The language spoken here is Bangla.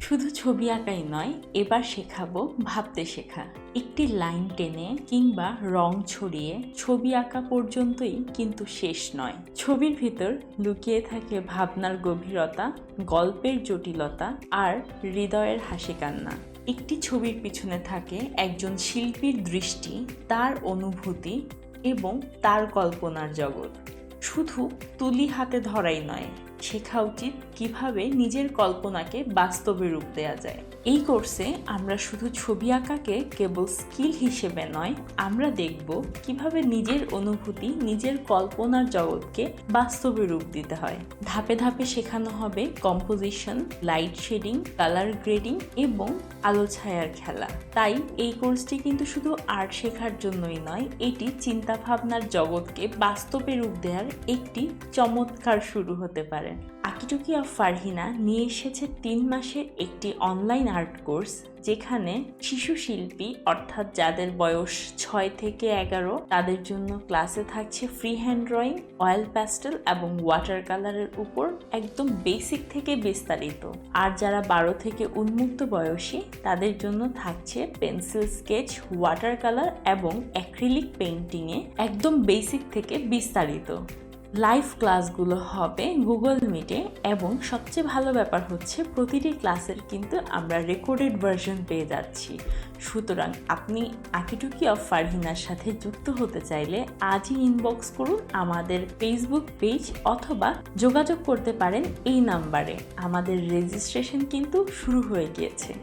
শুধু ছবি আঁকাই নয়, এবার শেখাবো ভাবতে শেখা। একটি লাইন টেনে কিংবা রং ছড়িয়ে ছবি আঁকা পর্যন্তই কিন্তু শেষ নয়। ছবির ভিতর লুকিয়ে থাকে ভাবনার গভীরতা, গল্পের জটিলতা আর হৃদয়ের হাসি কান্না একটি ছবির পিছনে থাকে একজন শিল্পীর দৃষ্টি, তার অনুভূতি এবং তার কল্পনার জগৎ। শুধু তুলি হাতে ধরাই নয় শেখা উচিত কীভাবে নিজের কল্পনাকে বাস্তবে রূপ দেওয়া যায়। এই কোর্সে আমরা শুধু ছবি আঁকাকে কেবল স্কিল হিসেবে নয়, আমরা দেখব কীভাবে নিজের অনুভূতি, নিজের কল্পনার জগৎকে বাস্তবে রূপ দিতে হয়। ধাপে ধাপে শেখানো হবে composition light shading colour grading এবং আলো ছায়ার খেলা। তাই এই কোর্সটি কিন্তু শুধু আর্ট শেখার জন্যই নয়, এটি চিন্তাভাবনার জগৎকে বাস্তবে রূপ দেওয়ার একটি চমৎকার শুরু হতে পারে। আকিটুকি অফ ফারহিনা নিয়ে এসেছে তিন মাসের একটি অনলাইন আর্ট কোর্স, যেখানে শিশু শিল্পী, অর্থাৎ যাদের বয়স ছয় থেকে এগারো, তাদের জন্য ক্লাসে থাকছে free hand drawing oil pastel এবং ওয়াটার কালারের উপর একদম বেসিক থেকে বিস্তারিত। আর যারা বারো থেকে উন্মুক্ত বয়সী, তাদের জন্য থাকছে পেন্সিল স্কেচ ওয়াটার কালার এবং অ্যাক্রিলিক পেন্টিংয়ে একদম বেসিক থেকে বিস্তারিত। লাইভ ক্লাসগুলো হবে গুগল মিটে এবং সবচেয়ে ভালো ব্যাপার হচ্ছে প্রতিটি ক্লাসের কিন্তু আমরা রেকর্ডেড ভার্সন পেয়ে যাচ্ছি। সুতরাং আপনি আকিটুকি অফ ফারহিনার সাথে যুক্ত হতে চাইলে আজই ইনবক্স করুন আমাদের ফেসবুক পেজ অথবা যোগাযোগ করতে পারেন এই নাম্বারে। আমাদের রেজিস্ট্রেশন কিন্তু শুরু হয়ে গিয়েছে।